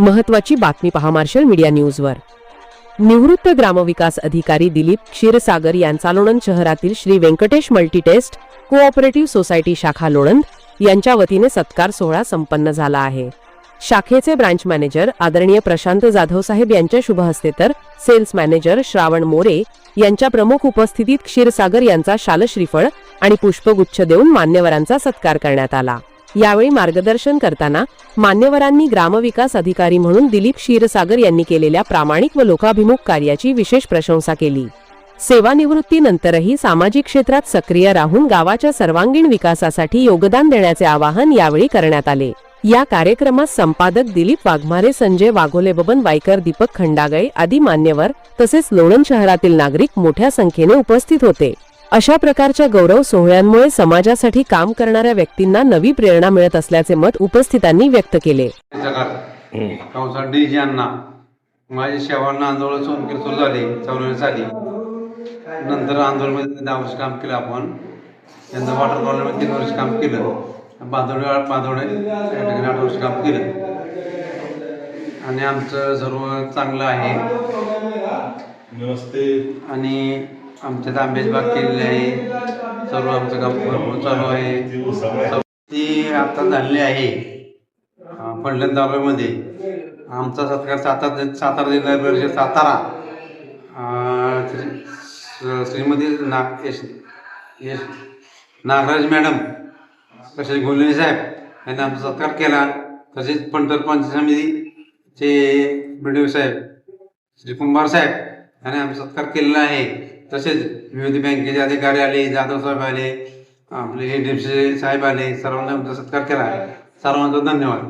महत्वाची बातमी पहा मार्शल मीडिया न्यूजवर. निवृत्त ग्रामविकास अधिकारी दिलीप क्षीरसागर यांचा लोणंद शहरातील Shri Venkatesh multistate cooperative society शाखा लोणंद यांच्या वतीने सत्कार सोहळा संपन्न झाला आहे. शाखेचे ब्रांच मॅनेजर आदरणीय प्रशांत जाधव साहेब यांच्या शुभ हस्ते तर सेल्स मॅनेजर श्रावण मोरे यांच्या प्रमुख उपस्थितीत क्षीरसागर यांचा शालश्रीफळ आणि पुष्पगुच्छ देऊन मान्यवरांचा सत्कार करण्यात आला. यावेळी मार्गदर्शन करताना मान्यवरांनी ग्रामविकास अधिकारी म्हणून दिलीप क्षीरसागर यांनी केलेल्या प्रामाणिक व लोकाभिमुख कार्याची विशेष प्रशंसा केली. सेवानिवृत्तीनंतरही सामाजिक क्षेत्रात सक्रिय राहून गावाच्या सर्वांगीण विकासासाठी योगदान देण्याचे आवाहन यावेळी करण्यात आले. या कार्यक्रमात संपादक दिलीप वाघमारे संजय वाघोले बबन वायकर दीपक खंडागळे आदी मान्यवर तसेच लोणंद शहरातील नागरिक मोठ्या संख्येने उपस्थित होते. अशा प्रकारच्या गौरव सोहळ्यांमुळे समाजासाठी काम करणाऱ्या व्यक्तींना नवी प्रेरणा मिळत असल्याचे मत उपस्थितांनी व्यक्त केले. माझी सेवा आंदोलन सोनकीर सुरू झाली चौऱ्याण्णव साली नंतर आंदोलनमध्ये दहा वर्ष काम केलं आपण. यंदा वॉटर प्रॉब्लेम तीन वर्ष काम केलं. बांधवणे बांधवणे या ठिकाणी आठ वर्ष काम केलं. आणि आमचं सर्व चांगलं आहे. नमस्ते. आणि आमच्यात आंब्याची बाग केलेली आहे. सर्व आमचं काम भरपूर चालू आहे. ती आता झालेली आहे अं, फलटण तालुक्यामध्ये आमचा सत्कार सातारा सातारा जिल्हा परिषद सातारा. श्रीमती ना यश यश नागराज मॅडम तसेच गोलिनी साहेब यांनी आमचा सत्कार केला. तसेच पंढर पंच समितीचे बी साहेब श्री कुंभार साहेब यांनी आमचा सत्कार केलेला आहे. तसेच विविध बँकेचे अधिकारी आले जाधव साहेब आले आपले एच डी साहेब आले सर्वांना सत्कार केला सर्वांचा धन्यवाद.